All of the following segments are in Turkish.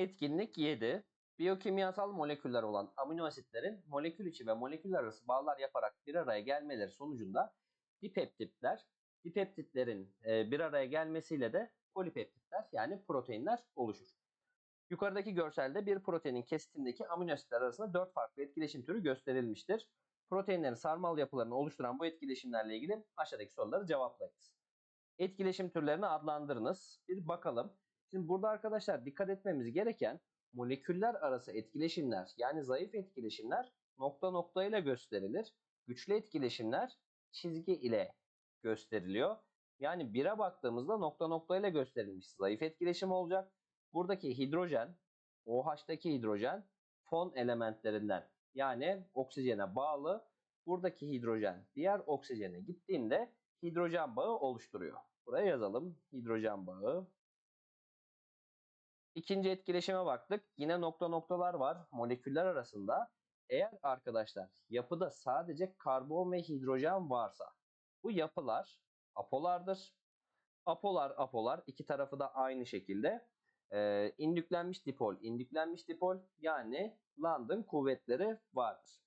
Etkinlik 7. Biyokimyasal moleküller olan amino asitlerin molekül içi ve moleküller arası bağlar yaparak bir araya gelmeleri sonucunda dipeptitler, dipeptitlerin e, bir araya gelmesiyle de polipeptitler yani proteinler oluşur. Yukarıdaki görselde bir proteinin kesitindeki amino asitler arasında 4 farklı etkileşim türü gösterilmiştir. Proteinlerin sarmal yapılarını oluşturan bu etkileşimlerle ilgili aşağıdaki soruları cevaplayınız. Etkileşim türlerini adlandırınız. Bir bakalım. Şimdi burada arkadaşlar dikkat etmemiz gereken moleküller arası etkileşimler yani zayıf etkileşimler nokta nokta ile gösterilir. Güçlü etkileşimler çizgi ile gösteriliyor. Yani 1'e baktığımızda nokta nokta ile gösterilmiş zayıf etkileşim olacak. Buradaki hidrojen, OH'taki hidrojen fon elementlerinden yani oksijene bağlı. Buradaki hidrojen diğer oksijene gittiğinde hidrojen bağı oluşturuyor. Buraya yazalım hidrojen bağı. İkinci etkileşime baktık. Yine nokta noktalar var moleküller arasında. Eğer arkadaşlar yapıda sadece karbon ve hidrojen varsa bu yapılar apolardır. Apolar apolar iki tarafı da aynı şekilde. Ee, indüklenmiş dipol indüklenmiş dipol yani London kuvvetleri vardır.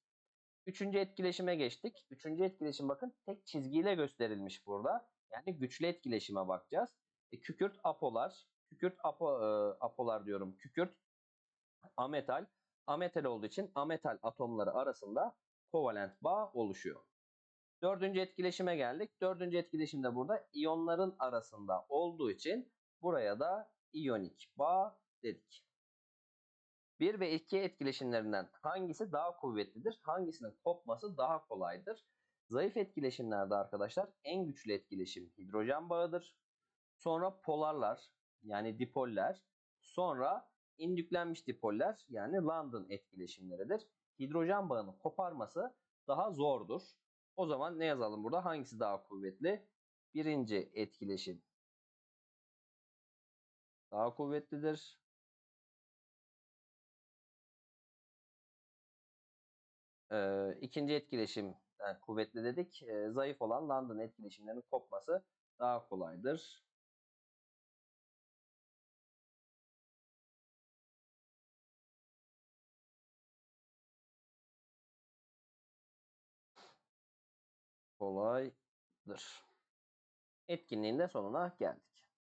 Üçüncü etkileşime geçtik. Üçüncü etkileşim bakın tek çizgiyle gösterilmiş burada. Yani güçlü etkileşime bakacağız. E, kükürt apolar, kükürt apo, e, apolar diyorum. Kükürt ametal. Ametal olduğu için ametal atomları arasında kovalent bağ oluşuyor. Dördüncü etkileşime geldik. Dördüncü etkileşimde burada iyonların arasında olduğu için buraya da iyonik bağ dedik. 1 ve 2 etkileşimlerinden hangisi daha kuvvetlidir? Hangisinin kopması daha kolaydır? Zayıf etkileşimlerde arkadaşlar en güçlü etkileşim hidrojen bağıdır. Sonra polarlar yani dipoller. Sonra indüklenmiş dipoller yani London etkileşimleridir. Hidrojen bağını koparması daha zordur. O zaman ne yazalım burada? Hangisi daha kuvvetli? Birinci etkileşim daha kuvvetlidir. Ee, ikinci etkileşim yani kuvvetli dedik. Ee, zayıf olan London etkileşimlerinin kopması daha kolaydır. Kolaydır. Etkinliğin de sonuna geldik.